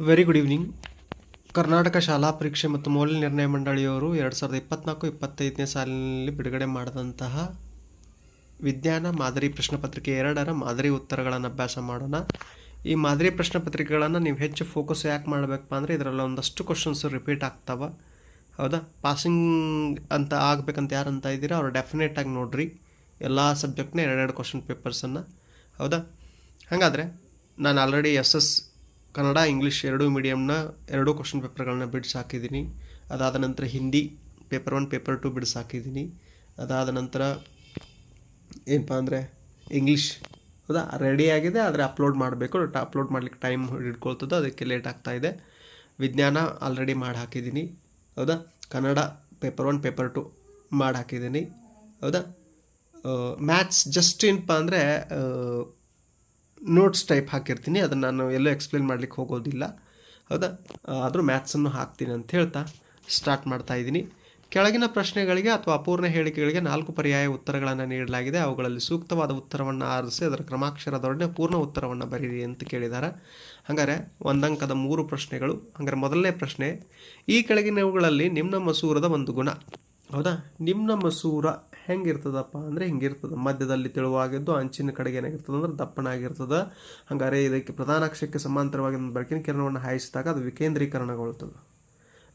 Very good evening Karnataka ಶಾಲಾ ಪರೀಕ್ಷೆ ಮತ್ತು ಮೌಲ್ಯ ನಿರ್ಣಯ ಮಂಡಳಿಯವರು ಎರಡು ಸಾವಿರದ ಇಪ್ಪತ್ನಾಲ್ಕು ಇಪ್ಪತ್ತೈದನೇ ಸಾಲಿನಲ್ಲಿ ಬಿಡುಗಡೆ ಮಾಡಿದಂತಹ ವಿಜ್ಞಾನ ಮಾದರಿ ಪ್ರಶ್ನೆ ಪತ್ರಿಕೆ ಎರಡರ ಮಾದರಿ ಉತ್ತರಗಳನ್ನು ಅಭ್ಯಾಸ ಮಾಡೋಣ. ಈ ಮಾದರಿ ಪ್ರಶ್ನೆ ಪತ್ರಿಕೆಗಳನ್ನು ನೀವು ಹೆಚ್ಚು ಫೋಕಸ್ ಯಾಕೆ ಮಾಡಬೇಕಪ್ಪ ಅಂದರೆ ಇದರಲ್ಲಿ ಒಂದಷ್ಟು ಕ್ವಶನ್ಸ್ ರಿಪೀಟ್ ಆಗ್ತಾವೆ. ಹೌದಾ? ಪಾಸಿಂಗ್ ಅಂತ ಆಗಬೇಕಂತ ಯಾರು ಅಂತ ಇದ್ದೀರಾ? ಅವ್ರು ಡೆಫಿನೆಟಾಗಿ ನೋಡ್ರಿ. ಎಲ್ಲ ಸಬ್ಜೆಕ್ಟ್ನ ಎರಡೆರಡು ಕ್ವಶನ್ ಪೇಪರ್ಸನ್ನು ಹೌದಾ? ಹಾಗಾದರೆ ನಾನು already S S Kannada, English ಎರಡೂ ಮೀಡಿಯಮ್ನ ಎರಡೂ ಕ್ವಶನ್ ಪೇಪರ್ಗಳನ್ನ ಬಿಡಿಸಿ ಹಾಕಿದ್ದೀನಿ. ಅದಾದ ನಂತರ Hindi paper one paper two ಬಿಡಿಸಿ ಹಾಕಿದ್ದೀನಿ. ಅದಾದ ನಂತರ ಏನಪ್ಪ ಅಂದರೆ ಇಂಗ್ಲೀಷ್ ಹೌದಾ ರೆಡಿ ಆಗಿದೆ, ಆದರೆ ಅಪ್ಲೋಡ್ ಮಾಡಬೇಕು. ಅಪ್ಲೋಡ್ ಮಾಡ್ಲಿಕ್ಕೆ ಟೈಮ್ ಹಿಡ್ಕೊಳ್ತದೆ, ಅದಕ್ಕೆ ಲೇಟ್ ಇದೆ. ವಿಜ್ಞಾನ ಆಲ್ರೆಡಿ ಮಾಡಿ ಹಾಕಿದ್ದೀನಿ. ಹೌದಾ? Kannada paper one paper two ಮಾಡಿ ಹಾಕಿದ್ದೀನಿ. ಹೌದಾ? ಮ್ಯಾಥ್ಸ್ ಜಸ್ಟ್ ಏನಪ್ಪ ಅಂದರೆ ನೋಟ್ಸ್ ಟೈಪ್ ಹಾಕಿರ್ತೀನಿ. ಅದನ್ನು ನಾನು ಎಲ್ಲೂ ಎಕ್ಸ್ಪ್ಲೇನ್ ಮಾಡಲಿಕ್ಕೆ ಹೋಗೋದಿಲ್ಲ. ಹೌದಾ? ಆದರೂ ಮ್ಯಾಥ್ಸನ್ನು ಹಾಕ್ತೀನಿ ಅಂತ ಹೇಳ್ತಾ ಸ್ಟಾರ್ಟ್ ಮಾಡ್ತಾ ಇದ್ದೀನಿ. ಕೆಳಗಿನ ಪ್ರಶ್ನೆಗಳಿಗೆ ಅಥವಾ ಅಪೂರ್ಣ ಹೇಳಿಕೆಗಳಿಗೆ ನಾಲ್ಕು ಪರ್ಯಾಯ ಉತ್ತರಗಳನ್ನು ನೀಡಲಾಗಿದೆ. ಅವುಗಳಲ್ಲಿ ಸೂಕ್ತವಾದ ಉತ್ತರವನ್ನು ಆರಿಸಿ ಅದರ ಕ್ರಮಾಕ್ಷರದೊಡನೆ ಪೂರ್ಣ ಉತ್ತರವನ್ನು ಬರೀರಿ ಅಂತ ಕೇಳಿದ್ದಾರೆ ಹಾಗಾದರೆ ಒಂದಂಕದ ಮೂರು ಪ್ರಶ್ನೆಗಳು. ಹಾಗಾದರೆ ಮೊದಲನೇ ಪ್ರಶ್ನೆ, ಈ ಕೆಳಗಿನವುಗಳಲ್ಲಿ ನಿಮ್ನ ಮಸೂರದ ಒಂದು ಗುಣ. ಹೌದಾ? ನಿಮ್ನ ಮಸೂರ ಹೆಂಗಿರ್ತದಪ್ಪ ಅಂದರೆ ಹಿಂಗಿರ್ತದೆ. ಮಧ್ಯದಲ್ಲಿ ತೆಳುವಾಗಿದ್ದು ಅಂಚಿನ ಕಡೆಗೆ ಏನಾಗಿರ್ತದೆ ಅಂದ್ರೆ ದಪ್ಪನಾಗಿರ್ತದೆ ಹಂಗಾರೆ ಇದಕ್ಕೆ ಪ್ರಧಾನ ಅಕ್ಷಕ್ಕೆ ಸಮಾಂತರವಾಗಿ ಬೆಳಕಿನ ಕಿರಣವನ್ನು ಹಾಯಿಸಿದಾಗ ಅದು ವಿಕೇಂದ್ರೀಕರಣಗೊಳ್ತದೆ.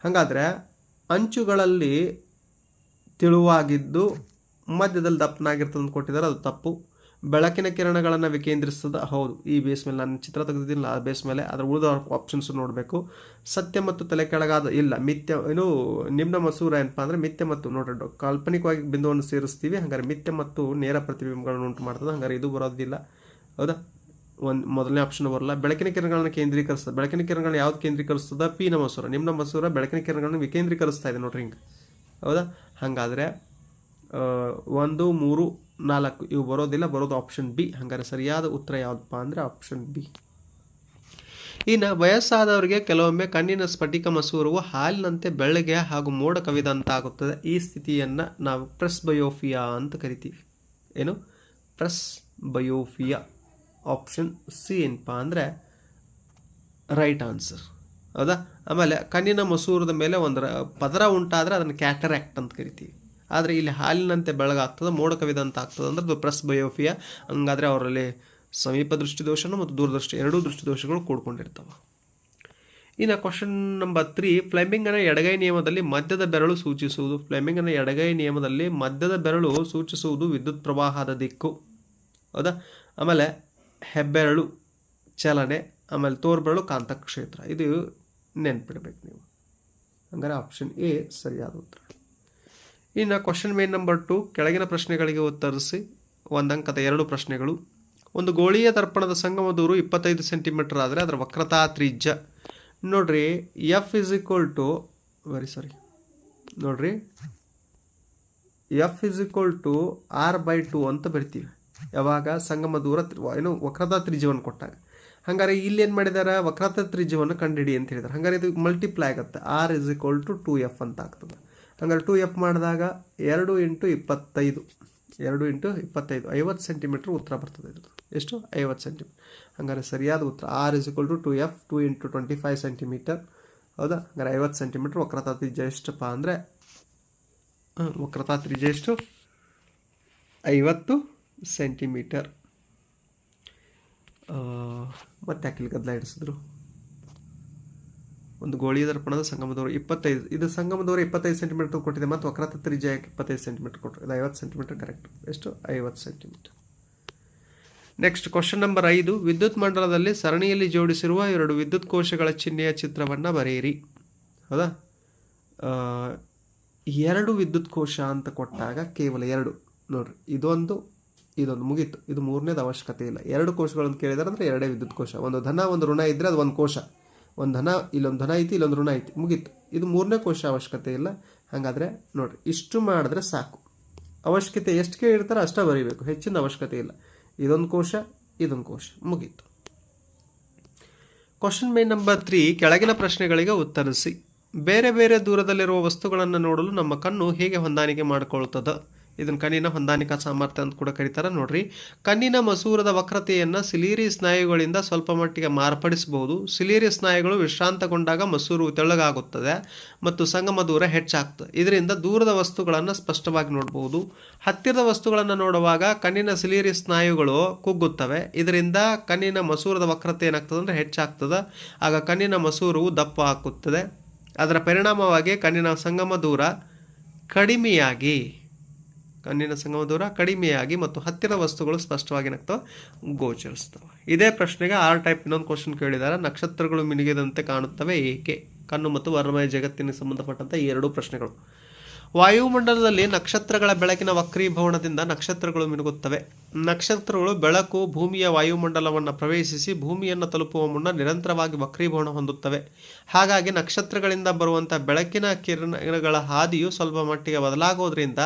ಹಾಗಾದರೆ ಅಂಚುಗಳಲ್ಲಿ ತೆಳುವಾಗಿದ್ದು ಮಧ್ಯದಲ್ಲಿ ದಪ್ಪನಾಗಿರ್ತದೆ ಅಂತ ಕೊಟ್ಟಿದ್ದಾರೆ. ಅದು ತಪ್ಪು. ಬೆಳಕಿನ ಕಿರಣಗಳನ್ನು ವಿಕೇಂದ್ರಿಸ್ತದ? ಹೌದು. ಈ ಬೇಸ್ ಮೇಲೆ ನಾನು ಚಿತ್ರ ತೆಗೆದಿದ್ದಿಲ್ಲ ಆ ಬೇಸ್ ಮೇಲೆ ಅದರ ಉಳಿದ ಆಪ್ಷನ್ಸ್ ನೋಡಬೇಕು. ಸತ್ಯ ಮತ್ತು ತಲೆ ಕೆಳಗಾದ ಇಲ್ಲ, ಮಿಥ್ಯ ಏನು, ನಿಮ್ನ ಮಸೂರ ಏನಪ್ಪ ಅಂದರೆ ಮಿಥ್ಯ ಮತ್ತು ನೋಡ್ರಿ ಕಾಲ್ಪನಿಕವಾಗಿ ಬಿಂದುವನ್ನು ಸೇರಿಸ್ತೀವಿ. ಹಾಗಾದ್ರೆ ಮಿಥ್ಯ ಮತ್ತು ನೇರ ಪ್ರತಿಬಿಂಬಗಳನ್ನು ಉಂಟು ಮಾಡ್ತದೆ. ಹಂಗಾರೆ ಇದು ಬರೋದಿಲ್ಲ. ಹೌದಾ? ಒಂದು ಮೊದಲನೇ ಆಪ್ಷನ್ ಬರಲ್ಲ. ಬೆಳಕಿನ ಕಿರಣಗಳನ್ನು ಕೇಂದ್ರೀಕರಿಸ್ತದೆ. ಬೆಳಕಿನ ಕಿರಣಗಳನ್ನ ಯಾವ್ದು ಕೇಂದ್ರೀಕರಿಸ್ತದ? ಪಿನ ಮಸೂರ. ನಿಮ್ನ ಮಸೂರ ಬೆಳಕಿನ ಕಿರಣಗಳನ್ನು ವಿಕೇಂದ್ರೀಕರಿಸ್ತಾ ಇದೆ ನೋಡ್ರಿ ಹಿಂಗೆ. ಹೌದಾ? ಹಾಗಾದರೆ ಒಂದು, ಮೂರು ನಾಲ್ಕು, ಇವು ಬರೋದಿಲ್ಲ, ಬರೋದು ಆಪ್ಷನ್ ಬಿ ಹಂಗಾರೆ ಸರಿಯಾದ ಉತ್ತರ ಯಾವುದಪ್ಪ ಅಂದರೆ ಆಪ್ಷನ್ ಬಿ ಇನ್ನು ವಯಸ್ಸಾದವರಿಗೆ ಕೆಲವೊಮ್ಮೆ ಕಣ್ಣಿನ ಸ್ಫಟಿಕ ಮಸೂರವು ಹಾಲಿನಂತೆ ಬೆಳ್ಳಗೆ ಹಾಗೂ ಮೋಡ ಕವಿದಂತಾಗುತ್ತದೆ ಈ ಸ್ಥಿತಿಯನ್ನು ನಾವು ಪ್ರೆಸ್ ಬಯೋಫಿಯಾ ಅಂತ ಕರಿತೀವಿ. ಏನು? ಪ್ರೆಸ್ ಬಯೋಫಿಯಾ ಆಪ್ಷನ್ ಸಿ ಏನಪ್ಪ ಅಂದರೆ ರೈಟ್ ಆನ್ಸರ್ ಹೌದಾ? ಆಮೇಲೆ ಕಣ್ಣಿನ ಮಸೂರದ ಮೇಲೆ ಒಂದು ಪದರ ಉಂಟಾದರೆ ಅದನ್ನು ಕ್ಯಾಟರಾಕ್ಟ್ ಅಂತ ಕರಿತೀವಿ. ಆದರೆ ಇಲ್ಲಿ ಹಾಲಿನಂತೆ ಬೆಳಗಾಗ್ತದೆ ಮೋಡ ಕವಿದಂತ ಆಗ್ತದೆ ಅಂದ್ರೆ ಅದು ಪ್ರೆಸ್ ಬಯೋಫಿಯಾ. ಹಂಗಾದರೆ ಅವರಲ್ಲಿ ಸಮೀಪ ದೃಷ್ಟಿದೋಷನು ಮತ್ತು ದೂರದೃಷ್ಟಿ ಎರಡೂ ದೃಷ್ಟಿದೋಷಗಳು ಕೂಡ್ಕೊಂಡಿರ್ತವೆ. ಇನ್ನು ಕ್ವಶನ್ ನಂಬರ್ ತ್ರೀ ಫ್ಲೆಮಿಂಗನ ಎಡಗೈ ನಿಯಮದಲ್ಲಿ ಮಧ್ಯದ ಬೆರಳು ಸೂಚಿಸುವುದು. ಫ್ಲೆಮಿಂಗನ ಎಡಗೈ ನಿಯಮದಲ್ಲಿ ಮಧ್ಯದ ಬೆರಳು ಸೂಚಿಸುವುದು ವಿದ್ಯುತ್ ಪ್ರವಾಹದ ದಿಕ್ಕು. ಹೌದಾ? ಆಮೇಲೆ ಹೆಬ್ಬೆರಳು ಚಲನೆ, ಆಮೇಲೆ ತೋರ್ಬೆರಳು ಕಾಂತಕ್ಷೇತ್ರ. ಇದು ನೆನ್ಪಿಡ್ಬೇಕು ನೀವು. ಹಂಗಾರೆ ಆಪ್ಷನ್ ಎ ಸರಿಯಾದ ಉತ್ತರ. ಇನ್ನು ಕ್ವಶನ್ ಮೇನ್ ನಂಬರ್ ಟು ಕೆಳಗಿನ ಪ್ರಶ್ನೆಗಳಿಗೆ ಉತ್ತರಿಸಿ ಒಂದಂಕದ ಎರಡು ಪ್ರಶ್ನೆಗಳು. ಒಂದು ಗೋಳೀಯ ದರ್ಪಣದ ಸಂಗಮ ದೂರು ಇಪ್ಪತ್ತೈದು ಸೆಂಟಿಮೀಟರ್ ಆದರೆ ಅದರ ವಕ್ರತಾ ತ್ರಿಜ್ಯ. ನೋಡ್ರಿ F is equal to very sorry ನೋಡ್ರಿ F is equal to R by two ಅಂತ ಬರ್ತೀವಿ. ಯಾವಾಗ? ಸಂಗಮ ದೂರ ಏನು ವಕ್ರತಾ ತ್ರಿಜ್ಯವನ್ನು ಕೊಟ್ಟಾಗ. ಹಂಗಾರೆ ಇಲ್ಲಿ ಏನು ಮಾಡಿದ್ದಾರೆ ವಕ್ರತಾ ತ್ರಿಜ್ಯವನ್ನು ಕಂಡುಹಿಡಿ ಅಂತ ಹೇಳಿದ್ದಾರೆ ಹಂಗಾರೆ ಇದು ಮಲ್ಟಿಪ್ಲೈ ಆಗುತ್ತೆ. R is equal to two F ಅಂತ ಆಗ್ತದೆ. ಹಂಗಾರೆ ಟು ಎಫ್ ಮಾಡಿದಾಗ ಎರಡು ಇಂಟು ಇಪ್ಪತ್ತೈದು. ಎರಡು ಇಂಟು ಇಪ್ಪತ್ತೈದು. ಐವತ್ತು ಸೆಂಟಿಮೀಟ್ರ್ ಉತ್ತರ ಬರ್ತದೆ ಇದು ಎಷ್ಟು? ಐವತ್ತು ಸೆಂಟಿಮೀಟರ್ ಹಂಗಾರೆ ಸರಿಯಾದ ಉತ್ತರ. R is equal to two F two into twenty five centimetre ಹೌದಾ? ಹಂಗಾರೆ ಐವತ್ತು ಸೆಂಟಿಮೀಟ್ರ್ ವಕ್ರತಾ ತ್ರಿಜ್ಯ ಎಷ್ಟಪ್ಪ ಅಂದರೆ ವಕ್ರತಾ ತ್ರಿಜ್ಯ ಎಷ್ಟು? ಐವತ್ತು ಸೆಂಟಿಮೀಟರ್ ಮತ್ತೆ ಯಾಕಿಲ್ಲಿ ಗದ್ದಲ ಇಡಿಸಿದ್ರು ಒಂದು ಗೋಳಿಯ ದರ್ಪಣದ ಸಂಗಮದವರು ಇಪ್ಪತ್ತೈದು, ಇದು ಸಂಗಮದವರು ಇಪ್ಪತ್ತೈದು ಸೆಂಟಿಮೀಟರ್ ಕೊಟ್ಟಿದೆ ಮತ್ತು ವಕ್ರತ ತ್ರಿಜ್ಯ ಯಾಕೆ ಇಪ್ಪತ್ತೈದು ಸೆಂಟಿಮೀಟರ್ ಕೊಟ್ಟರು. ಇದು ಐವತ್ತು ಸೆಂಟಿಮೀಟರ್ ಕರೆಕ್ಟ್ ಎಷ್ಟು? ಐವತ್ತು ಸೆಂಟಿಮೀಟರ್ ನೆಕ್ಸ್ಟ್ ಕ್ವಶನ್ ನಂಬರ್ ಐದು. ವಿದ್ಯುತ್ ಮಂಡಲದಲ್ಲಿ ಸರಣಿಯಲ್ಲಿ ಜೋಡಿಸಿರುವ ಎರಡು ವಿದ್ಯುತ್ ಕೋಶಗಳ ಚಿಹ್ನೆಯ ಚಿತ್ರವನ್ನು ಬರೆಯಿರಿ. ಹೌದಾ? ಎರಡು ವಿದ್ಯುತ್ ಕೋಶ ಅಂತ ಕೊಟ್ಟಾಗ ಕೇವಲ ಎರಡು. ನೋಡ್ರಿ, ಇದೊಂದು ಇದೊಂದು ಮುಗೀತು. ಇದು ಮೂರನೇದು ಅವಶ್ಯಕತೆ ಇಲ್ಲ. ಎರಡು ಕೋಶಗಳನ್ನು ಕೇಳಿದಾರೆ ಅಂದರೆ ಎರಡೇ ವಿದ್ಯುತ್ ಕೋಶ. ಒಂದು ಧನ, ಒಂದು ಋಣ ಇದ್ದರೆ ಅದು ಒಂದು ಕೋಶ. ಒಂದು ಧನ ಇಲ್ಲೊಂದು ಧನ ಐತಿ, ಇಲ್ಲೊಂದು ಋಣ ಐತಿ. ಮುಗೀತು. ಇದು ಮೂರನೇ ಕೋಶ ಅವಶ್ಯಕತೆ ಇಲ್ಲ. ಹಾಗಾದರೆ ನೋಡಿರಿ, ಇಷ್ಟು ಮಾಡಿದ್ರೆ ಸಾಕು. ಅವಶ್ಯಕತೆ ಎಷ್ಟು ಕೇಳಿರ್ತಾರೋ ಅಷ್ಟೇ ಬರೀಬೇಕು. ಹೆಚ್ಚಿನ ಅವಶ್ಯಕತೆ ಇಲ್ಲ. ಇದೊಂದು ಕೋಶ ಇದೊಂದು ಕೋಶ. ಮುಗೀತು. ಕ್ವಶನ್ ಮೇ ನಂಬರ್ ತ್ರೀ ಕೆಳಗಿನ ಪ್ರಶ್ನೆಗಳಿಗೆ ಉತ್ತರಿಸಿ. ಬೇರೆ ಬೇರೆ ದೂರದಲ್ಲಿರುವ ವಸ್ತುಗಳನ್ನು ನೋಡಲು ನಮ್ಮ ಕಣ್ಣು ಹೇಗೆ ಹೊಂದಾಣಿಕೆ ಮಾಡಿಕೊಳ್ಳುತ್ತದೆ. ಇದನ್ನು ಕಣ್ಣಿನ ಹೊಂದಾಣಿಕಾ ಸಾಮರ್ಥ್ಯ ಅಂತ ಕೂಡ ಕರೀತಾರೆ, ನೋಡ್ರಿ. ಕಣ್ಣಿನ ಮಸೂರದ ವಕ್ರತೆಯನ್ನು ಸಿಲೀರಿ ಸ್ನಾಯುಗಳಿಂದ ಸ್ವಲ್ಪ ಮಟ್ಟಿಗೆ ಮಾರ್ಪಡಿಸಬಹುದು ಸಿಲೀರಿ ಸ್ನಾಯುಗಳು ವಿಶ್ರಾಂತಗೊಂಡಾಗ ಮಸೂರು ತೆಳ್ಳಗಾಗುತ್ತದೆ ಮತ್ತು ಸಂಗಮ ದೂರ ಹೆಚ್ಚಾಗ್ತದೆ. ಇದರಿಂದ ದೂರದ ವಸ್ತುಗಳನ್ನು ಸ್ಪಷ್ಟವಾಗಿ ನೋಡಬಹುದು ಹತ್ತಿರದ ವಸ್ತುಗಳನ್ನು ನೋಡುವಾಗ ಕಣ್ಣಿನ ಸಿಲೀರಿ ಸ್ನಾಯುಗಳು ಕುಗ್ಗುತ್ತವೆ. ಇದರಿಂದ ಕಣ್ಣಿನ ಮಸೂರದ ವಕ್ರತೆ ಏನಾಗ್ತದೆ ಅಂದರೆ ಹೆಚ್ಚಾಗ್ತದೆ. ಆಗ ಕಣ್ಣಿನ ಮಸೂರು ದಪ್ಪ ಹಾಕುತ್ತದೆ. ಅದರ ಪರಿಣಾಮವಾಗಿ ಕಣ್ಣಿನ ಸಂಗಮ ದೂರ ಕಡಿಮೆಯಾಗಿ ಕಣ್ಣಿನ ಸಂಗಮ ದೂರ, ಕಡಿಮೆಯಾಗಿ ಮತ್ತು ಹತ್ತಿರ ವಸ್ತುಗಳು ಸ್ಪಷ್ಟವಾಗಿ ಏನಾಗ್ತವೆ ಗೋಚರಿಸ್ತವೆ ಇದೇ ಪ್ರಶ್ನೆಗೆ ಆರ್ ಟೈಪ್ ಇನ್ನೊಂದು ಕ್ವಶನ್ ಕೇಳಿದ್ದಾರೆ. ನಕ್ಷತ್ರಗಳು ಮಿನುಗಿದಂತೆ ಕಾಣುತ್ತವೆ ಏಕೆ? ಕಣ್ಣು ಮತ್ತು ವರ್ಣಮಯ ಜಗತ್ತಿನ ಸಂಬಂಧಪಟ್ಟಂಥ ಎರಡೂ ಪ್ರಶ್ನೆಗಳು. ವಾಯುಮಂಡಲದಲ್ಲಿ ನಕ್ಷತ್ರಗಳ ಬೆಳಕಿನ ವಕ್ರೀಭವನದಿಂದ ನಕ್ಷತ್ರಗಳು ಮಿನುಗುತ್ತವೆ. ನಕ್ಷತ್ರಗಳು ಬೆಳಕು, ಭೂಮಿಯ ವಾಯುಮಂಡಲವನ್ನು ಪ್ರವೇಶಿಸಿ ಭೂಮಿಯನ್ನು ತಲುಪುವ ಮುನ್ನ ನಿರಂತರವಾಗಿ ವಕ್ರೀಭವನ ಹೊಂದುತ್ತವೆ. ಹಾಗಾಗಿ ನಕ್ಷತ್ರಗಳಿಂದ ಬರುವಂಥ ಬೆಳಕಿನ ಕಿರಣಗಳ ಹಾದಿಯು ಸ್ವಲ್ಪ ಮಟ್ಟಿಗೆ ಬದಲಾಗೋದ್ರಿಂದ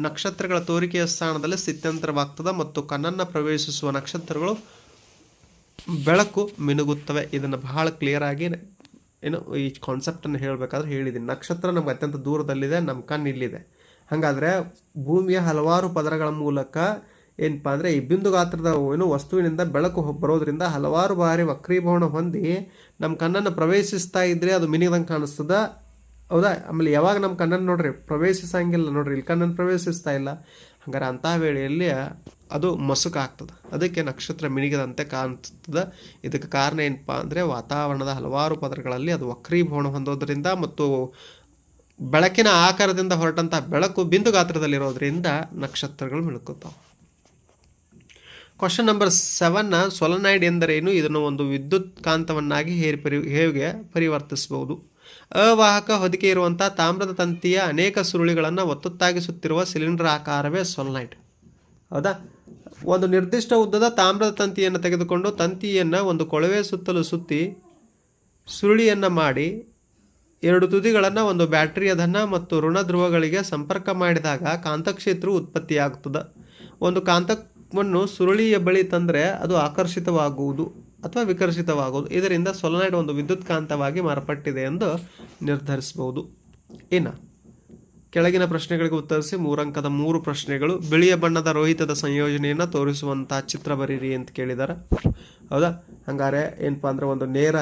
ನಕ್ಷತ್ರಗಳ ತೋರಿಕೆಯ ಸ್ಥಾನದಲ್ಲಿ ಸ್ಥಿತ್ಯಂತರವಾಗ್ತದೆ ಮತ್ತು ಕಣ್ಣನ್ನು ಪ್ರವೇಶಿಸುವ ನಕ್ಷತ್ರಗಳು ಬೆಳಕು ಮಿನುಗುತ್ತವೆ. ಇದನ್ನು ಬಹಳ ಕ್ಲಿಯರ್ ಆಗಿ ಏನು ಈ ಕಾನ್ಸೆಪ್ಟನ್ನು ಹೇಳಬೇಕಾದ್ರೆ ಹೇಳಿದ್ದೀನಿ ನಕ್ಷತ್ರ ನಮ್ಗೆ ಅತ್ಯಂತ ದೂರದಲ್ಲಿದೆ, ನಮ್ಮ ಕಣ್ಣು ಇಲ್ಲಿದೆ. ಹಾಗಾದರೆ ಭೂಮಿಯ ಹಲವಾರು ಪದರಗಳ ಮೂಲಕ ಏನಪ್ಪ ಅಂದರೆ ಈ ಬಿಂದು ಗಾತ್ರದ ಏನು ವಸ್ತುವಿನಿಂದ ಬೆಳಕು ಬರೋದ್ರಿಂದ ಹಲವಾರು ಬಾರಿ ವಕ್ರೀಭವನ ಹೊಂದಿ ನಮ್ಮ ಕಣ್ಣನ್ನು ಪ್ರವೇಶಿಸ್ತಾ ಇದ್ದರೆ ಅದು ಮಿನಿದಂಗೆ ಕಾಣಿಸ್ತದ. ಹೌದಾ? ಆಮೇಲೆ ಯಾವಾಗ ನಮ್ಮ ಕಣ್ಣನ್ನು ನೋಡ್ರಿ? ಪ್ರವೇಶಿಸಂಗಿಲ್ಲ ನೋಡ್ರಿ. ಇಲ್ಲಿ ಕಣ್ಣನ್ನು ಪ್ರವೇಶಿಸ್ತಾ ಇಲ್ಲ. ಹಂಗಾರೆ ಅಂಥ ವೇಳೆಯಲ್ಲಿ ಅದು ಮಸುಕಾಗ್ತದೆ. ಅದಕ್ಕೆ ನಕ್ಷತ್ರ ಮಿಣಿಗದಂತೆ ಕಾಣ್ತದೆ. ಇದಕ್ಕೆ ಕಾರಣ ಏನಪ್ಪ ಅಂದರೆ ವಾತಾವರಣದ ಹಲವಾರು ಪದರಗಳಲ್ಲಿ ಅದು ವಕ್ರೀಭವನ ಹೊಂದೋದ್ರಿಂದ ಮತ್ತು ಬೆಳಕಿನ ಆಕಾರದಿಂದ ಹೊರಟಂಥ ಬೆಳಕು ಬಿಂದು ಗಾತ್ರದಲ್ಲಿರೋದ್ರಿಂದ ನಕ್ಷತ್ರಗಳು ಮಿಣುಕುತ್ತವೆ ಕ್ವಶನ್ ನಂಬರ್ ಸೆವೆನ್ನ ಸೊಲನೈಡ್ ಎಂದರೇನು? ಇದನ್ನು ಒಂದು ವಿದ್ಯುತ್ ಕಾಂತವನ್ನಾಗಿ ಹೇರಿ ಪರಿ ಹೇಗೆ ಪರಿವರ್ತಿಸಬಹುದು? ಅವಾಹಕ ಹೊದಿಕೆ ಇರುವಂಥ ತಾಮ್ರದ ತಂತಿಯ ಅನೇಕ ಸುರುಳಿಗಳನ್ನು ಒತ್ತೊತ್ತಾಗಿಸುತ್ತಿರುವ ಸಿಲಿಂಡರ್ ಆಕಾರವೇ ಸೊಲ್ನೈಟ್. ಹೌದಾ? ಒಂದು ನಿರ್ದಿಷ್ಟ ಉದ್ದದ ತಾಮ್ರದ ತಂತಿಯನ್ನು ತೆಗೆದುಕೊಂಡು ತಂತಿಯನ್ನು ಒಂದು ಕೊಳವೆ ಸುತ್ತಲೂ ಸುತ್ತಿ ಸುರುಳಿಯನ್ನು ಮಾಡಿ ಎರಡು ತುದಿಗಳನ್ನು ಒಂದು ಬ್ಯಾಟರಿಯ ಧನ ಮತ್ತು ಋಣ ಧ್ರುವಗಳಿಗೆ ಸಂಪರ್ಕ ಮಾಡಿದಾಗ ಕಾಂತಕ್ಷೇತ್ರವು ಉತ್ಪತ್ತಿಯಾಗುತ್ತದೆ. ಒಂದು ಕಾಂತವನ್ನು ಸುರುಳಿಯ ಬಳಿ ತಂದರೆ ಅದು ಆಕರ್ಷಿತವಾಗುವುದು. ಅಥವಾ ವಿಕರ್ಷಿತವಾಗೋದು ಇದರಿಂದ ಸೊಲನೈಡ್ ಒಂದು ವಿದ್ಯುತ್ ಕಾಂತವಾಗಿ ಮಾರ್ಪಟ್ಟಿದೆ ಎಂದು ನಿರ್ಧರಿಸಬಹುದು. ಇನ್ನು, ಕೆಳಗಿನ ಪ್ರಶ್ನೆಗಳಿಗೆ ಉತ್ತರಿಸಿ ಮೂರಂಕದ ಮೂರು ಪ್ರಶ್ನೆಗಳು. ಬಿಳಿಯ ಬಣ್ಣದ ರೋಹಿತದ ಸಂಯೋಜನೆಯನ್ನು ತೋರಿಸುವಂಥ ಚಿತ್ರ ಬರೀರಿ ಅಂತ ಕೇಳಿದ್ದಾರೆ ಹೌದಾ? ಹಂಗಾರೆ ಏನಪ್ಪ ಅಂದರೆ ಒಂದು ನೇರ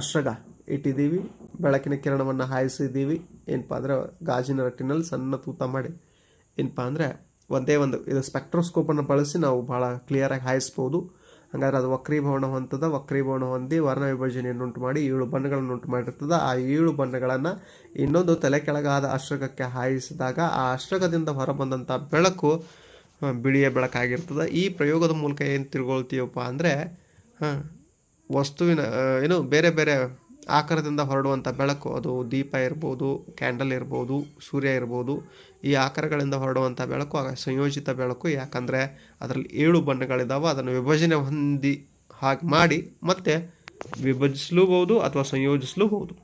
ಅಶ್ರಗ ಇಟ್ಟಿದ್ದೀವಿ. ಬೆಳಕಿನ ಕಿರಣವನ್ನು ಹಾಯಿಸಿದ್ದೀವಿ. ಏನಪ್ಪ ಅಂದರೆ ಗಾಜಿನ ರಟ್ಟಿನಲ್ಲಿ ಸಣ್ಣ ತೂತ ಮಾಡಿ. ಏನಪ್ಪ ಅಂದರೆ ಒಂದೇ ಒಂದು ಇದು ಸ್ಪೆಕ್ಟ್ರೋಸ್ಕೋಪನ್ನು ಬಳಸಿ ನಾವು ಭಾಳ ಕ್ಲಿಯರಾಗಿ ಹಾಯಿಸ್ಬೋದು. ಹಾಗಾದ್ರೆ ಅದು ವಕ್ರೀಭವನ ಹೊಂದದ ವಕ್ರೀಭವನ ಹೊಂದಿ ವರ್ಣ ವಿಭಜನೆಯನ್ನು ಉಂಟು ಮಾಡಿ ಏಳು ಬಣ್ಣಗಳನ್ನು ಉಂಟು ಮಾಡಿರ್ತದೆ ಆ ಏಳು ಬಣ್ಣಗಳನ್ನು ಇನ್ನೊಂದು ತಲೆ ಕೆಳಗಾದ ಅಶ್ರಕಕ್ಕೆ ಹಾಯಿಸಿದಾಗ ಆ ಅಶ್ರಕದಿಂದ ಹೊರಬಂದಂಥ ಬೆಳಕು ಬಿಳಿಯ ಬೆಳಕಾಗಿರ್ತದೆ. ಈ ಪ್ರಯೋಗದ ಮೂಲಕ ಏನು ತಿಳ್ಕೊಳ್ತೀವಪ್ಪ ಅಂದರೆ ವಸ್ತುವಿನ ಏನು ಬೇರೆ ಬೇರೆ ಆಕಾರದಿಂದ ಹೊರಡುವಂಥ ಬೆಳಕು, ಅದು ದೀಪ ಇರ್ಬೋದು, ಕ್ಯಾಂಡಲ್ ಇರ್ಬೋದು, ಸೂರ್ಯ ಇರ್ಬೋದು, ಈ ಆಕಾರಗಳಿಂದ ಹೊರಡುವಂಥ ಬೆಳಕು ಸಂಯೋಜಿತ ಬೆಳಕು, ಯಾಕಂದರೆ ಅದರಲ್ಲಿ ಏಳು ಬಣ್ಣಗಳಿದ್ದಾವೆ ಅದನ್ನು ವಿಭಜನೆ ಹೊಂದಿ ಹಾಗೆ ಮಾಡಿ ಮತ್ತೆ ವಿಭಜಿಸಲೂಬಹುದು ಅಥವಾ ಸಂಯೋಜಿಸಲೂಬಹುದು.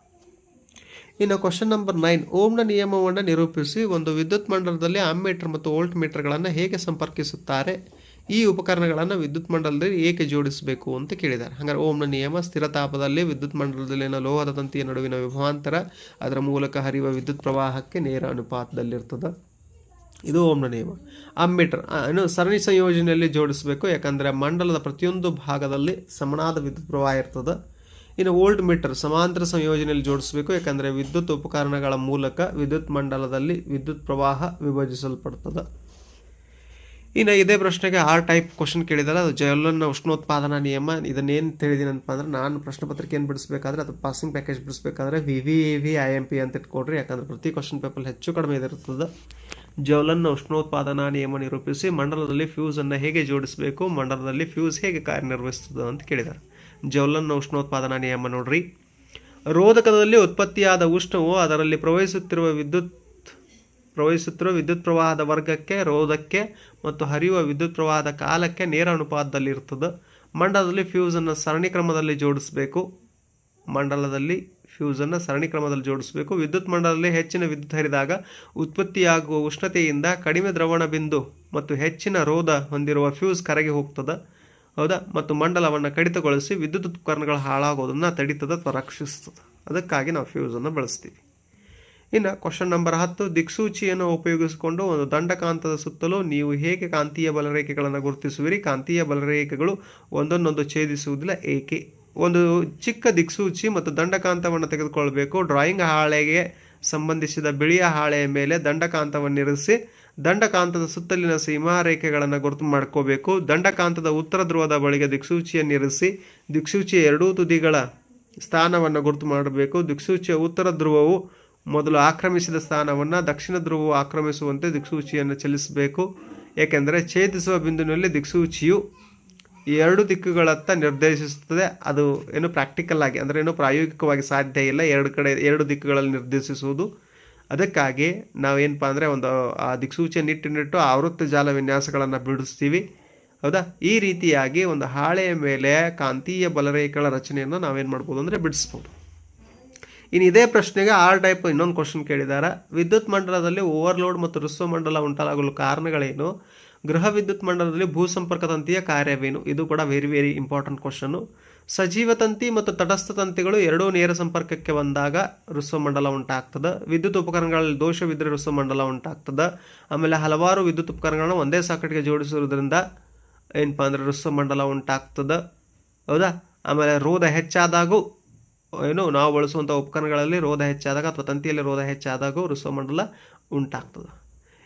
ಇನ್ನು ಕ್ವಶನ್ ನಂಬರ್ ನೈನ್ ಓಮ್ನ ನಿಯಮವನ್ನು ನಿರೂಪಿಸಿ ಒಂದು ವಿದ್ಯುತ್ ಮಂಡಲದಲ್ಲಿ ಆಮ್ಮೀಟರ್ ಮತ್ತು ವೋಲ್ಟ್ ಮೀಟರ್ಗಳನ್ನು ಹೇಗೆ ಸಂಪರ್ಕಿಸುತ್ತಾರೆ? ಈ ಉಪಕರಣಗಳನ್ನು ವಿದ್ಯುತ್ ಮಂಡಲದಲ್ಲಿ ಏಕೆ ಜೋಡಿಸಬೇಕು ಅಂತ ಕೇಳಿದ್ದಾರೆ. ಹಾಗಾದ್ರೆ ಓಮ್ನ ನಿಯಮ, ಸ್ಥಿರ ತಾಪದಲ್ಲಿ ವಿದ್ಯುತ್ ಮಂಡಲದಲ್ಲಿನ ಲೋಹದ ತಂತಿಯ ನಡುವಿನ ವಿಭವಾಂತರ, ಅದರ ಮೂಲಕ ಹರಿಯುವ ವಿದ್ಯುತ್ ಪ್ರವಾಹಕ್ಕೆ ನೇರ ಅನುಪಾತದಲ್ಲಿರ್ತದೆ. ಇದು ಓಮ್ನ ನಿಯಮ. ಅಮ್ಮೀಟರ್ ಏನು ಸರಣಿ ಸಂಯೋಜನೆಯಲ್ಲಿ ಜೋಡಿಸಬೇಕು, ಯಾಕಂದರೆ ಮಂಡಲದ ಪ್ರತಿಯೊಂದು ಭಾಗದಲ್ಲಿ ಸಮನಾದ ವಿದ್ಯುತ್ ಪ್ರವಾಹ ಇರ್ತದೆ. ಇನ್ನು ವೋಲ್ಟ್ ಮೀಟರ್, ಸಮಾಂತರ ಸಂಯೋಜನೆಯಲ್ಲಿ ಜೋಡಿಸಬೇಕು, ಯಾಕಂದರೆ ವಿದ್ಯುತ್ ಉಪಕರಣಗಳ ಮೂಲಕ ವಿದ್ಯುತ್ ಮಂಡಲದಲ್ಲಿ ವಿದ್ಯುತ್ ಪ್ರವಾಹ ವಿಭಜಿಸಲ್ಪಡ್ತದೆ. ಇನ್ನು ಇದೇ ಪ್ರಶ್ನೆಗೆ ಆರ್ ಟೈಪ್ ಕ್ವಶನ್ ಕೇಳಿದಾರೆ ಅದು ಜೈಲನ್ನ ಉಷ್ಣೋತ್ಪಾದನಾ ನಿಯಮ, ಇದನ್ನೇನು ತಿಳಿದೀನಪ್ಪ ಅಂದ್ರೆ ನಾನು ಪ್ರಶ್ನೆ ಪತ್ರಿಕೆ ಏನು ಬಿಡಿಸ್ಬೇಕಾದ್ರೆ ಅದು passing package ಬಿಡಿಸಬೇಕಾದ್ರೆ V V A V I M P ಅಂತ ಇಟ್ಕೊಡ್ರಿ, ಯಾಕಂದ್ರೆ ಪ್ರತಿ ಕ್ವಶನ್ ಪೇಪರ್ ಹೆಚ್ಚು ಕಡಿಮೆ ಇದಿರ್ತದೆ. ಜೌಲನ್ನ ಉಷ್ಣೋತ್ಪಾದನಾ ನಿಯಮ ನಿರೂಪಿಸಿ ಮಂಡಲದಲ್ಲಿ ಫ್ಯೂಸನ್ನು ಹೇಗೆ ಜೋಡಿಸಬೇಕು, ಮಂಡಲದಲ್ಲಿ ಫ್ಯೂಸ್ ಹೇಗೆ ಕಾರ್ಯನಿರ್ವಹಿಸ್ತದೆ ಅಂತ ಕೇಳಿದ್ದಾರೆ ಜೌಲನ್ನ ಉಷ್ಣೋತ್ಪಾದನಾ ನಿಯಮ ನೋಡ್ರಿ. ರೋಧಕದಲ್ಲಿ ಉತ್ಪತ್ತಿಯಾದ ಉಷ್ಣವು ಅದರಲ್ಲಿ ಪ್ರವಹಿಸುತ್ತಿರುವ ವಿದ್ಯುತ್ ಪ್ರವಹಿಸುತ್ತಿರುವ ವಿದ್ಯುತ್ ಪ್ರವಾಹದ ವರ್ಗಕ್ಕೆ, ರೋಧಕ್ಕೆ ಮತ್ತು ಹರಿಯುವ ವಿದ್ಯುತ್ ಪ್ರವಾಹದ ಕಾಲಕ್ಕೆ ನೇರ ಅನುಪಾತದಲ್ಲಿರ್ತದೆ ಮಂಡಲದಲ್ಲಿ ಫ್ಯೂಸನ್ನು ಸರಣಿ ಕ್ರಮದಲ್ಲಿ ಜೋಡಿಸಬೇಕು. ಮಂಡಲದಲ್ಲಿ ಫ್ಯೂಸನ್ನು ಸರಣಿ ಕ್ರಮದಲ್ಲಿ ಜೋಡಿಸಬೇಕು. ವಿದ್ಯುತ್ ಮಂಡಲದಲ್ಲಿ ಹೆಚ್ಚಿನ ವಿದ್ಯುತ್ ಹರಿದಾಗ ಉತ್ಪತ್ತಿಯಾಗುವ ಉಷ್ಣತೆಯಿಂದ ಕಡಿಮೆ ದ್ರವಣ ಬಿಂದು ಮತ್ತು ಹೆಚ್ಚಿನ ರೋಧ ಹೊಂದಿರುವ ಫ್ಯೂಸ್ ಕರಗಿ ಹೋಗ್ತದೆ. ಹೌದಾ? ಮತ್ತು ಮಂಡಲವನ್ನು ಕಡಿತಗೊಳಿಸಿ ವಿದ್ಯುತ್ ಉಪಕರಣಗಳು ಹಾಳಾಗೋದನ್ನು ತಡಿತದ ಅಥವಾ ರಕ್ಷಿಸ್ತದೆ. ಅದಕ್ಕಾಗಿ ನಾವು ಫ್ಯೂಸನ್ನು ಬಳಸ್ತೀವಿ. ಇನ್ನು ಕ್ವಶನ್ ನಂಬರ್ ಹತ್ತು, ದಿಕ್ಸೂಚಿಯನ್ನು ಉಪಯೋಗಿಸಿಕೊಂಡು ಒಂದು ದಂಡಕಾಂತದ ಸುತ್ತಲೂ ನೀವು ಹೇಗೆ ಕಾಂತೀಯ ಬಲರೇಖೆಗಳನ್ನು ಗುರುತಿಸುವಿರಿ? ಕಾಂತೀಯ ಬಲರೇಖೆಗಳು ಒಂದನ್ನೊಂದು ಛೇದಿಸುವುದಿಲ್ಲ, ಏಕೆ? ಒಂದು ಚಿಕ್ಕ ದಿಕ್ಸೂಚಿ ಮತ್ತು ದಂಡಕಾಂತವನ್ನು ತೆಗೆದುಕೊಳ್ಬೇಕು. ಡ್ರಾಯಿಂಗ್ ಹಾಳೆಗೆ ಸಂಬಂಧಿಸಿದ ಬಿಳಿಯ ಹಾಳೆಯ ಮೇಲೆ ದಂಡಕಾಂತವನ್ನಿರಿಸಿ ದಂಡಕಾಂತದ ಸುತ್ತಲಿನ ಸೀಮಾರೇಖೆಗಳನ್ನು ಗುರುತು ಮಾಡ್ಕೋಬೇಕು. ದಂಡಕಾಂತದ ಉತ್ತರ ಧ್ರುವದ ಬಳಿಗೆ ದಿಕ್ಸೂಚಿಯನ್ನಿರಿಸಿ ದಿಕ್ಸೂಚಿಯ ಎರಡೂ ತುದಿಗಳ ಸ್ಥಾನವನ್ನು ಗುರುತು ಮಾಡಬೇಕು. ದಿಕ್ಸೂಚಿಯ ಉತ್ತರ ಧ್ರುವವು ಮೊದಲು ಆಕ್ರಮಿಸಿದ ಸ್ಥಾನವನ್ನು ದಕ್ಷಿಣ ಧ್ರುವವು ಆಕ್ರಮಿಸುವಂತೆ ದಿಕ್ಸೂಚಿಯನ್ನು ಚಲಿಸಬೇಕು. ಏಕೆಂದರೆ ಛೇದಿಸುವ ಬಿಂದುವಿನಲ್ಲಿ ದಿಕ್ಸೂಚಿಯು ಎರಡು ದಿಕ್ಕುಗಳತ್ತ ನಿರ್ದೇಶಿಸುತ್ತದೆ. ಅದು ಏನು ಪ್ರಾಕ್ಟಿಕಲ್ ಆಗಿ, ಅಂದರೆ ಏನು ಪ್ರಾಯೋಗಿಕವಾಗಿ ಸಾಧ್ಯ ಇಲ್ಲ. ಎರಡು ಕಡೆ, ಎರಡು ದಿಕ್ಕುಗಳಲ್ಲಿ ನಿರ್ದೇಶಿಸುವುದು. ಅದಕ್ಕಾಗಿ ನಾವೇನಪ್ಪ ಅಂದರೆ ಒಂದು, ಆ ದಿಕ್ಸೂಚಿಯನ್ನು ನಿಟ್ಟಿನಿಟ್ಟು ಆವೃತ್ತ ಜಾಲ ವಿನ್ಯಾಸಗಳನ್ನು ಬಿಡಿಸ್ತೀವಿ. ಹೌದಾ? ಈ ರೀತಿಯಾಗಿ ಒಂದು ಹಾಳೆಯ ಮೇಲೆ ಕಾಂತೀಯ ಬಲರೇಖೆಗಳ ರಚನೆಯನ್ನು ನಾವೇನು ಮಾಡ್ಬೋದು ಅಂದರೆ ಬಿಡಿಸ್ಬೋದು. ಇನ್ನು ಇದೇ ಪ್ರಶ್ನೆಗೆ ಆರ್ ಟೈಪ್ ಇನ್ನೊಂದು ಕ್ವಶನ್ ಕೇಳಿದ್ದಾರೆ ವಿದ್ಯುತ್ ಮಂಡಲದಲ್ಲಿ ಓವರ್ಲೋಡ್ ಮತ್ತು ಋಸ್ವ ಮಂಡಲ ಉಂಟಾಗಲು ಕಾರಣಗಳೇನು? ಗೃಹ ವಿದ್ಯುತ್ ಮಂಡಲದಲ್ಲಿ ಭೂಸಂಪರ್ಕ ತಂತಿಯ ಕಾರ್ಯವೇನು? ಇದು ಕೂಡ ವೆರಿ ವೆರಿ ಇಂಪಾರ್ಟೆಂಟ್ ಕ್ವಶನ್ನು ಸಜೀವ ತಂತಿ ಮತ್ತು ತಟಸ್ಥ ತಂತಿಗಳು ಎರಡೂ ನೇರ ಸಂಪರ್ಕಕ್ಕೆ ಬಂದಾಗ ಮಂಡಲ ಉಂಟಾಗ್ತದೆ. ವಿದ್ಯುತ್ ಉಪಕರಣಗಳಲ್ಲಿ ದೋಷವಿದ್ದರೆ ಮಂಡಲ ಉಂಟಾಗ್ತದೆ. ಆಮೇಲೆ ಹಲವಾರು ವಿದ್ಯುತ್ ಉಪಕರಣಗಳನ್ನು ಒಂದೇ ಸಾಕಟ್ಟಿಗೆ ಜೋಡಿಸುವುದರಿಂದ ಏನಪ್ಪ ಅಂದರೆ ಮಂಡಲ ಉಂಟಾಗ್ತದೆ. ಹೌದಾ? ಆಮೇಲೆ ರೋಧ ಹೆಚ್ಚಾದಾಗೂ ಏನು ನಾವು ಬಳಸುವಂಥ ಉಪಕರಣಗಳಲ್ಲಿ ರೋಧ ಹೆಚ್ಚಾದಾಗ ಅಥವಾ ತಂತಿಯಲ್ಲಿ ರೋಧ ಹೆಚ್ಚಾದಾಗೂ ಋಸ್ವಮಂಡಲ ಉಂಟಾಗ್ತದೆ.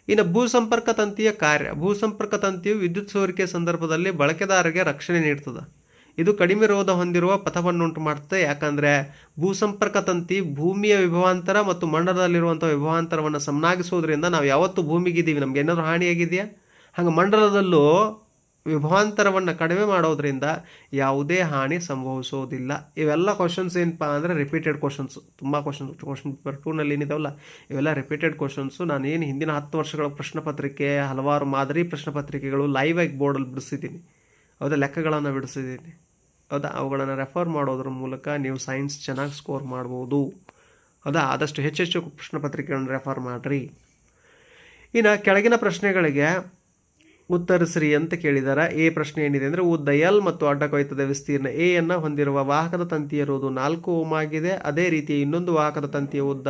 ಇನ್ನು ಭೂಸಂಪರ್ಕ ತಂತಿಯ ಕಾರ್ಯ, ಭೂಸಂಪರ್ಕ ತಂತಿಯು ವಿದ್ಯುತ್ ಸೋರಿಕೆ ಸಂದರ್ಭದಲ್ಲಿ ಬಳಕೆದಾರರಿಗೆ ರಕ್ಷಣೆ ನೀಡ್ತದೆ. ಇದು ಕಡಿಮೆ ರೋಧ ಹೊಂದಿರುವ ಪಥವನ್ನುಂಟು ಮಾಡುತ್ತೆ. ಯಾಕಂದರೆ ಭೂಸಂಪರ್ಕ ತಂತಿ ಭೂಮಿಯ ವಿಭವಾಂತರ ಮತ್ತು ಮಂಡಲದಲ್ಲಿರುವಂಥ ವಿಭವಾಂತರವನ್ನು ಸಮನಾಗಿಸೋದ್ರಿಂದ ನಾವು ಯಾವತ್ತೂ ಭೂಮಿಗಿದ್ದೀವಿ ನಮ್ಗೆ ಏನಾದರೂ ಹಾನಿಯಾಗಿದೆಯಾ? ಹಂಗೆ ಮಂಡಲದಲ್ಲೂ ವಿಭವಾಂತರವನ್ನು ಕಡಿಮೆ ಮಾಡೋದ್ರಿಂದ ಯಾವುದೇ ಹಾನಿ ಸಂಭವಿಸೋದಿಲ್ಲ. ಇವೆಲ್ಲ ಕ್ವಶನ್ಸ್ ಏನಪ್ಪ ಅಂದರೆ ರಿಪೀಟೆಡ್ ಕ್ವಶನ್ಸು ತುಂಬ ಕ್ವಶನ್ಸ್ ಕ್ವಶನ್ ಪೇಪರ್ ಟೂನಲ್ಲಿ ಏನಿದಾವಲ್ಲ, ಇವೆಲ್ಲ ರಿಪೀಟೆಡ್ ಕ್ವಶನ್ಸು ನಾನು ಏನು ಹಿಂದಿನ ಹತ್ತು ವರ್ಷಗಳ ಪ್ರಶ್ನೆ ಪತ್ರಿಕೆ, ಹಲವಾರು ಮಾದರಿ ಪ್ರಶ್ನೆ ಪತ್ರಿಕೆಗಳು ಲೈವ್ ಆಗಿ ಬೋರ್ಡಲ್ಲಿ ಬಿಡಿಸಿದ್ದೀನಿ. ಹೌದಾ? ಲೆಕ್ಕಗಳನ್ನು ಬಿಡಿಸಿದ್ದೀನಿ. ಹೌದಾ? ಅವುಗಳನ್ನು ರೆಫರ್ ಮಾಡೋದ್ರ ಮೂಲಕ ನೀವು ಸೈನ್ಸ್ ಚೆನ್ನಾಗಿ ಸ್ಕೋರ್ ಮಾಡ್ಬೋದು. ಹೌದಾ? ಆದಷ್ಟು ಹೆಚ್ಚೆಚ್ಚು ಪ್ರಶ್ನೆ ಪತ್ರಿಕೆಗಳನ್ನು ರೆಫರ್ ಮಾಡಿರಿ. ಇನ್ನು ಕೆಳಗಿನ ಪ್ರಶ್ನೆಗಳಿಗೆ ಉತ್ತರಿಸ್ರಿ ಅಂತ ಕೇಳಿದಾರೆ. ಎ ಪ್ರಶ್ನೆ ಏನಿದೆ ಅಂದರೆ, ಉದ್ದ ಎಲ್ ಮತ್ತು ಅಡ್ಡ ಕೊಯ್ತದ ವಿಸ್ತೀರ್ಣ ಎ ಅನ್ನು ಹೊಂದಿರುವ ವಾಹಕದ ತಂತಿಯ ಇರುವುದು ನಾಲ್ಕು ಓಮ್ ಆಗಿದೆ. ಅದೇ ರೀತಿ ಇನ್ನೊಂದು ವಾಹಕದ ತಂತಿಯ ಉದ್ದ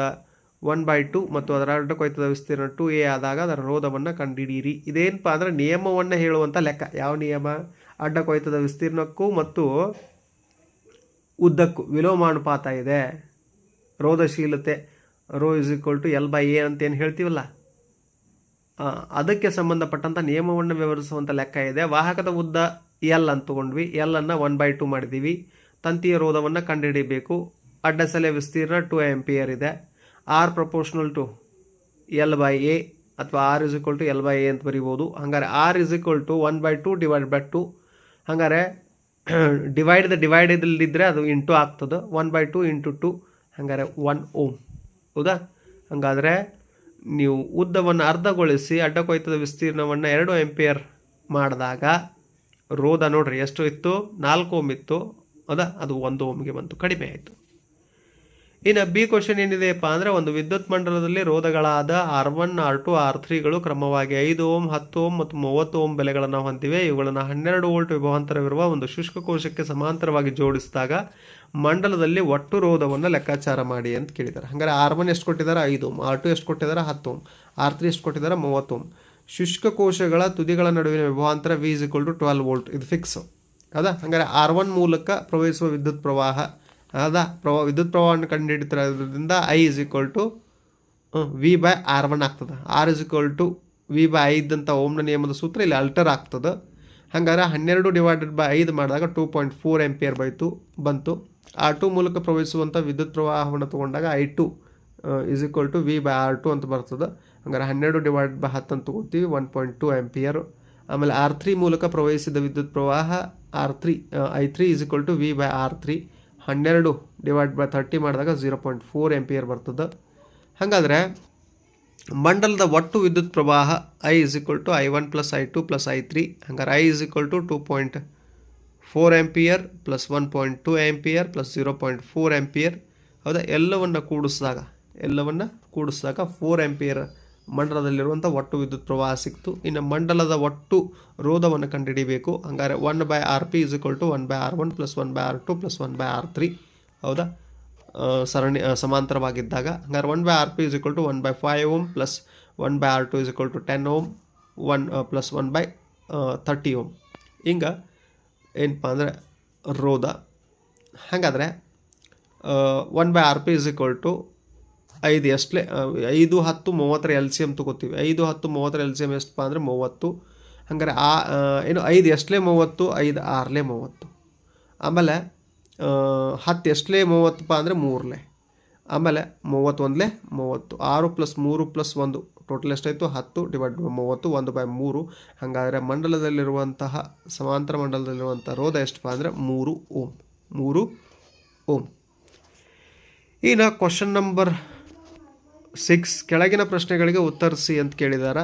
ಒನ್ ಬೈ ಟು ಮತ್ತು ಅದರ ಅಡ್ಡ ಕೊಯ್ತದ ವಿಸ್ತೀರ್ಣ ಟು ಎ ಆದಾಗ ಅದರ ರೋಧವನ್ನು ಕಂಡುಹಿಡಿಯಿರಿ ಇದೇನಪ್ಪ ಅಂದರೆ, ನಿಯಮವನ್ನು ಹೇಳುವಂಥ ಲೆಕ್ಕ. ಯಾವ ನಿಯಮ? ಅಡ್ಡ ಕೊಯ್ತದ ವಿಸ್ತೀರ್ಣಕ್ಕೂ ಮತ್ತು ಉದ್ದಕ್ಕೂ ವಿಲೋಮಾನುಪಾತ ಇದೆ. ರೋಧಶೀಲತೆ rho is equal to L by A ಅಂತ ಏನು ಹೇಳ್ತೀವಲ್ಲ? ಅದಕ್ಕೆ ಸಂಬಂಧಪಟ್ಟಂಥ ನಿಯಮವನ್ನು ವಿವರಿಸುವಂಥ ಲೆಕ್ಕ ಇದೆ. ವಾಹಕದ ಉದ್ದ ಎಲ್ ಅಂತ ತೊಗೊಂಡ್ವಿ. ಎಲ್ ಅನ್ನು ಒನ್ ಬೈ ಟು ಮಾಡಿದ್ದೀವಿ ತಂತಿಯ ರೋಧವನ್ನು ಕಂಡುಹಿಡಿಬೇಕು. ಅಡ್ಡಸಲೆ ವಿಸ್ತೀರ್ಣ ಟು ಎಂಪಿಯರ್ ಇದೆ. R proportional to L by A ಅಥವಾ R is equal to L by A ಅಂತ ಬರಿಬೋದು. ಹಂಗಾರೆ R is equal to one by two divide by two ಹಂಗಾರೆ ಡಿವೈಡ್ ದ ಡಿವೈಡ್ ಇದ್ರೆ ಅದು ಇಂಟು ಆಗ್ತದೆ. One by two into two ಹಂಗಾರೆ one ohm ಹೌದಾ? ಹಂಗಾದರೆ ನೀವು ಉದ್ದವನ್ನು ಅರ್ಧಗೊಳಿಸಿ ಅಡ್ಡ ಕೊಯ್ತದ ವಿಸ್ತೀರ್ಣವನ್ನು ಎರಡು ಎಂಪೇರ್ ಮಾಡಿದಾಗ ರೋಧ ನೋಡ್ರಿ ಎಷ್ಟು ಇತ್ತು? ನಾಲ್ಕು ಓಮ್ ಇತ್ತು. ಹೌದಾ? ಅದು ಒಂದು ಓಮ್ಗೆ ಬಂತು. ಕಡಿಮೆ ಆಯಿತು. ಇನ್ನು ಬಿ ಕ್ವಶನ್ ಏನಿದೆಯಪ್ಪ ಅಂದರೆ ಒಂದು ವಿದ್ಯುತ್ ಮಂಡಲದಲ್ಲಿ ರೋಧಗಳಾದ R one R two R ತ್ರೀಗಳು ಕ್ರಮವಾಗಿ ಐದು ಓಮ್, ಹತ್ತು ಓಮ್ ಮತ್ತು ಮೂವತ್ತು ಓಮ್ ಬೆಲೆಗಳನ್ನು ಹೊಂದಿವೆ. ಇವುಗಳನ್ನು ಹನ್ನೆರಡು ವೋಲ್ಟ್ ವಿಭವಾಂತರವಿರುವ ಒಂದು ಶುಷ್ಕ ಕೋಶಕ್ಕೆ ಸಮಾಂತರವಾಗಿ ಜೋಡಿಸಿದಾಗ ಮಂಡಲದಲ್ಲಿ ಒಟ್ಟು ರೋಧವನ್ನು ಲೆಕ್ಕಾಚಾರ ಮಾಡಿ ಅಂತ ಕೇಳಿದ್ದಾರೆ. ಹಂಗಾರೆ ಆರ್ ಒನ್ ಎಷ್ಟು ಕೊಟ್ಟಿದ್ದಾರೆ? ಐದು ಓಮ್. ಆರ್ ಟು ಎಷ್ಟು ಕೊಟ್ಟಿದ್ದಾರೆ? ಹತ್ತು ಓಮ್. ಆರ್ ತ್ರೀ ಎಷ್ಟು ಕೊಟ್ಟಿದ್ದಾರೆ? ಮೂವತ್ತು ಓಮ್. ಶುಷ್ಕ ಕೋಶಗಳ ತುದಿಗಳ ನಡುವಿನ ವಿಭವಾಂತರ V is equal to twelve volt ಇದು ಫಿಕ್ಸ್ ಹೌದಾ? ಹಂಗಾರೆ ಆರ್ ಒನ್ ಮೂಲಕ ಪ್ರವಹಿಸುವ ವಿದ್ಯುತ್ ಪ್ರವಾಹ ಹೌದಾ ಪ್ರವಾಹ ವಿದ್ಯುತ್ ಪ್ರವಾಹವನ್ನು ಕಂಡುಹಿಡಿತಿರೋದ್ರಿಂದ I is equal to V by R one ಆಗ್ತದೆ. R is equal to V by ಐದಂಥ ಓಮ್ನ ನಿಯಮದ ಸೂತ್ರ ಇಲ್ಲಿ ಅಲ್ಟರ್ ಆಗ್ತದೆ. ಹಂಗಾರೆ ಹನ್ನೆರಡು ಡಿವೈಡೆಡ್ ಬೈ ಐದು ಮಾಡಿದಾಗ ಟೂ ಪಾಯಿಂಟ್ ಫೋರ್ ಎಂಪಿಯರ್ ಬೈತು, ಬಂತು. ಆರ್ ಟು ಮೂಲಕ ಪ್ರವಹಿಸುವಂಥ ವಿದ್ಯುತ್ ಪ್ರವಾಹವನ್ನು ತೊಗೊಂಡಾಗ I two is equal to V by R two ಅಂತ ಬರ್ತದೆ. ಹಂಗಾರೆ ಹನ್ನೆರಡು ಡಿವೈಡೆಡ್ ಬೈ ಹತ್ತು ಅಂತ ತೊಗೋತೀವಿ ಒನ್ ಪಾಯಿಂಟ್ ಟು ಎಂಪಿಯರ್ ಆಮೇಲೆ ಆರ್ ತ್ರೀ ಮೂಲಕ ಪ್ರವಹಿಸಿದ ವಿದ್ಯುತ್ ಪ್ರವಾಹ R three I three is equal to V by R three ಹನ್ನೆರಡು ಡಿವೈಡ್ ಬೈ ಥರ್ಟಿ ಮಾಡಿದಾಗ ಝೀರೋ ಪಾಯಿಂಟ್ ಫೋರ್ ಎಂಪಿಯರ್ ಬರ್ತದೆ. ಹಾಗಾದರೆ ಮಂಡಲದ ಒಟ್ಟು ವಿದ್ಯುತ್ ಪ್ರವಾಹ I is equal to I one plus I two plus I three ಹಂಗಾರೆ I is equal to two point four ampere plus one point two ampere plus zero point four ampere ಹೌದಾ? ಎಲ್ಲವನ್ನು ಕೂಡಿಸಿದಾಗ ಎಲ್ಲವನ್ನು ಕೂಡಿಸಿದಾಗ ಫೋರ್ ಎಂಪಿಯರ್ ಮಂಡಲದಲ್ಲಿರುವಂಥ ಒಟ್ಟು ವಿದ್ಯುತ್ ಪ್ರವಾಹ ಸಿಕ್ತು. ಇನ್ನು ಮಂಡಲದ ಒಟ್ಟು ರೋಧವನ್ನು ಕಂಡುಹಿಡಿಬೇಕು. ಹಂಗಾರೆ one by R P is equal to one by R one plus one by R two plus one by R three ಹೌದಾ? ಸರಣಿ ಸಮಾಂತರವಾಗಿದ್ದಾಗ ಹಂಗಾರೆ one by R P is equal to one by five ohm plus one by R two is equal to ten ohm one plus one by thirty ohm ಹಿಂಗೆ ಏನಪ್ಪ ಅಂದರೆ ರೋಧ. ಹಾಗಾದರೆ one by R P is equal to ಐದು ಎಷ್ಟಲೇ ಐದು, ಹತ್ತು, ಮೂವತ್ತರ L C M ತಗೋತೀವಿ. ಐದು, ಹತ್ತು, ಮೂವತ್ತರ ಎಲ್ ಸಿ ಎಂ ಎಷ್ಟಪ್ಪ ಅಂದರೆ ಮೂವತ್ತು. ಹಂಗಾರೆ ಆ ಏನು ಐದು ಎಷ್ಟಲೇ ಮೂವತ್ತು, ಐದು ಆರಲೇ ಮೂವತ್ತು. ಆಮೇಲೆ ಹತ್ತು ಎಷ್ಟಲೇ ಮೂವತ್ತಪ್ಪ ಅಂದರೆ ಮೂರಲೇ. ಆಮೇಲೆ ಮೂವತ್ತೊಂದಲೇ ಮೂವತ್ತು. ಆರು ಪ್ಲಸ್ ಮೂರು ಪ್ಲಸ್ ಒಂದು, ಟೋಟಲ್ ಎಷ್ಟಾಯಿತು? ಹತ್ತು ಡಿವೈಡ್ ಬೈ ಮೂವತ್ತು, ಒಂದು ಬೈ ಮೂರು. ಹಾಗಾದರೆ ಮಂಡಲದಲ್ಲಿರುವಂತಹ, ಸಮಾಂತರ ಮಂಡಲದಲ್ಲಿರುವಂಥ ರೋಧ ಎಷ್ಟಪ್ಪ ಅಂದರೆ ಮೂರು ಓಮ್. ಮೂರು ಓಮ್. ಇನ್ನು ಕ್ವಶನ್ ನಂಬರ್ ಸಿಕ್ಸ್ ಕೆಳಗಿನ ಪ್ರಶ್ನೆಗಳಿಗೆ ಉತ್ತರಿಸಿ ಅಂತ ಕೇಳಿದಾರ.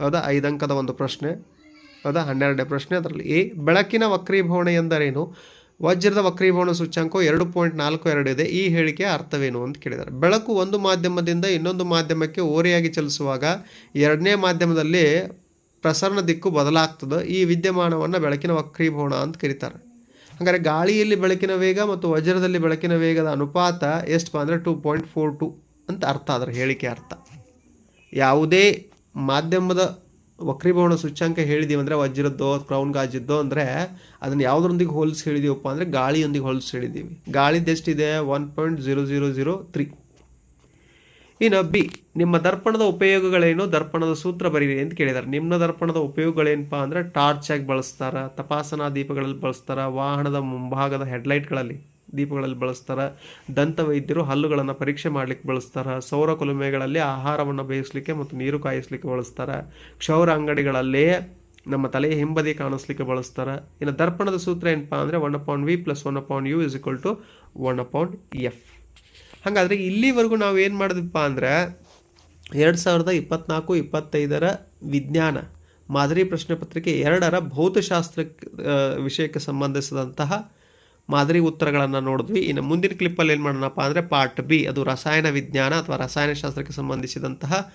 ಹೌದಾ ಐದು ಅಂಕದ ಒಂದು ಪ್ರಶ್ನೆ. ಹೌದಾ ಹನ್ನೆರಡನೇ ಪ್ರಶ್ನೆ. ಅದರಲ್ಲಿ ಎ, ಬೆಳಕಿನ ವಕ್ರೀಭವಣ ಎಂದರೇನು? ವಜ್ರದ ವಕ್ರೀಭವಣ ಸೂಚ್ಯಾಂಕವು ಎರಡು ಪಾಯಿಂಟ್ ನಾಲ್ಕು ಎರಡು ಇದೆ. ಈ ಹೇಳಿಕೆ ಅರ್ಥವೇನು ಅಂತ ಕೇಳಿದ್ದಾರೆ ಬೆಳಕು ಒಂದು ಮಾಧ್ಯಮದಿಂದ ಇನ್ನೊಂದು ಮಾಧ್ಯಮಕ್ಕೆ ಓರೆಯಾಗಿ ಚಲಿಸುವಾಗ ಎರಡನೇ ಮಾಧ್ಯಮದಲ್ಲಿ ಪ್ರಸರಣ ದಿಕ್ಕು ಬದಲಾಗ್ತದೆ. ಈ ವಿದ್ಯಮಾನವನ್ನು ಬೆಳಕಿನ ವಕ್ರೀಭವಣ ಅಂತ ಕರೀತಾರೆ. ಹಾಗಾದರೆ ಗಾಳಿಯಲ್ಲಿ ಬೆಳಕಿನ ವೇಗ ಮತ್ತು ವಜ್ರದಲ್ಲಿ ಬೆಳಕಿನ ವೇಗದ ಅನುಪಾತ ಎಷ್ಟು ಅಂದರೆ ಟೂ ಪಾಯಿಂಟ್ ಫೋರ್ ಟು ಅಂತ ಅರ್ಥ, ಅದರ ಹೇಳಿಕೆ ಅರ್ಥ. ಯಾವುದೇ ಮಾಧ್ಯಮದ ವಕ್ರೀಭವನ ಸೂಚ್ಯಾಂಕ ಹೇಳಿದೀವಿ ಅಂದರೆ ವಜ್ರದ್ದೋ, ಕ್ರೌನ್ ಗಾಜಿದ್ದೋ ಅಂದರೆ ಅದನ್ನು ಯಾವುದರೊಂದಿಗೆ ಹೋಲಿಸಿ ಹೇಳಿದೀವಪ್ಪ ಅಂದರೆ ಗಾಳಿಯೊಂದಿಗೆ ಹೋಲಿಸಿ ಹೇಳಿದ್ದೀವಿ ಗಾಳಿದ್ದು ಎಷ್ಟಿದೆ? One point zero zero zero three ಇನ್ನು ಬಿ, ನಿಮ್ಮ ದರ್ಪಣದ ಉಪಯೋಗಗಳೇನು? ದರ್ಪಣದ ಸೂತ್ರ ಬರೀರಿ ಅಂತ ಕೇಳಿದ್ದಾರೆ ನಿಮ್ಮ ದರ್ಪಣದ ಉಪಯೋಗಗಳೇನಪ್ಪ ಅಂದರೆ ಟಾರ್ಚ್ ಆಗಿ ಬಳಸ್ತಾರ, ತಪಾಸಣಾ ದೀಪಗಳಲ್ಲಿ ಬಳಸ್ತಾರೆ, ವಾಹನದ ಮುಂಭಾಗದ ಹೆಡ್ಲೈಟ್ಗಳಲ್ಲಿ. ದೀಪಗಳಲ್ಲಿ ಬಳಸ್ತಾರೆ. ದಂತ ವೈದ್ಯರು ಹಲ್ಲುಗಳನ್ನು ಪರೀಕ್ಷೆ ಮಾಡಲಿಕ್ಕೆ ಬಳಸ್ತಾರೆ. ಸೌರ ಕುಲುಮೆಗಳಲ್ಲಿ ಆಹಾರವನ್ನು ಬೇಯಿಸಲಿಕ್ಕೆ ಮತ್ತು ನೀರು ಕಾಯಿಸಲಿಕ್ಕೆ ಬಳಸ್ತಾರೆ. ಕ್ಷೌರ ಅಂಗಡಿಗಳಲ್ಲಿ ನಮ್ಮ ತಲೆಯ ಹಿಂಬದಿ ಕಾಣಿಸ್ಲಿಕ್ಕೆ ಬಳಸ್ತಾರೆ. ಇನ್ನು ದರ್ಪಣದ ಸೂತ್ರ ಏನಪ್ಪ ಅಂದರೆ one upon V plus one upon U is equal to one upon F ಹಾಗಾದರೆ ಇಲ್ಲಿವರೆಗೂ ನಾವು ಏನು ಮಾಡಿದ್ವಿಪ್ಪ ಅಂದರೆ ಎರಡು ಸಾವಿರದ ಇಪ್ಪತ್ನಾಲ್ಕು, ಇಪ್ಪತ್ತೈದರ ವಿಜ್ಞಾನ, ಮಾದರಿ ಪ್ರಶ್ನೆ ಪತ್ರಿಕೆ ಎರಡರ ಭೌತಶಾಸ್ತ್ರ ವಿಷಯಕ್ಕೆ ಸಂಬಂಧಿಸಿದಂತಹ ಮಾದರಿ ಉತ್ತರಗಳನ್ನು ನೋಡಿದ್ವಿ. ಇನ್ನು ಮುಂದಿನ ಕ್ಲಿಪ್ಪಲ್ಲಿ ಏನು ಮಾಡೋಣಪ್ಪ ಅಂದರೆ ಪಾರ್ಟ್ ಬಿ ಅದು ರಸಾಯನ ವಿಜ್ಞಾನ ಅಥವಾ ರಸಾಯನಶಾಸ್ತ್ರಕ್ಕೆ ಸಂಬಂಧಿಸಿದಂತಹ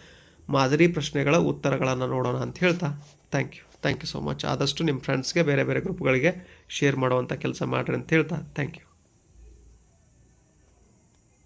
ಮಾದರಿ ಪ್ರಶ್ನೆಗಳ ಉತ್ತರಗಳನ್ನು ನೋಡೋಣ ಅಂತ ಹೇಳ್ತಾ. Thank you thank you so much ಆದಷ್ಟು ನಿಮ್ಮ ಫ್ರೆಂಡ್ಸ್ಗೆ ಬೇರೆ ಬೇರೆ ಗ್ರೂಪ್ಗಳಿಗೆ ಶೇರ್ ಮಾಡುವಂಥ ಕೆಲಸ ಮಾಡಿರಿ ಅಂತ ಹೇಳ್ತಾ. Thank you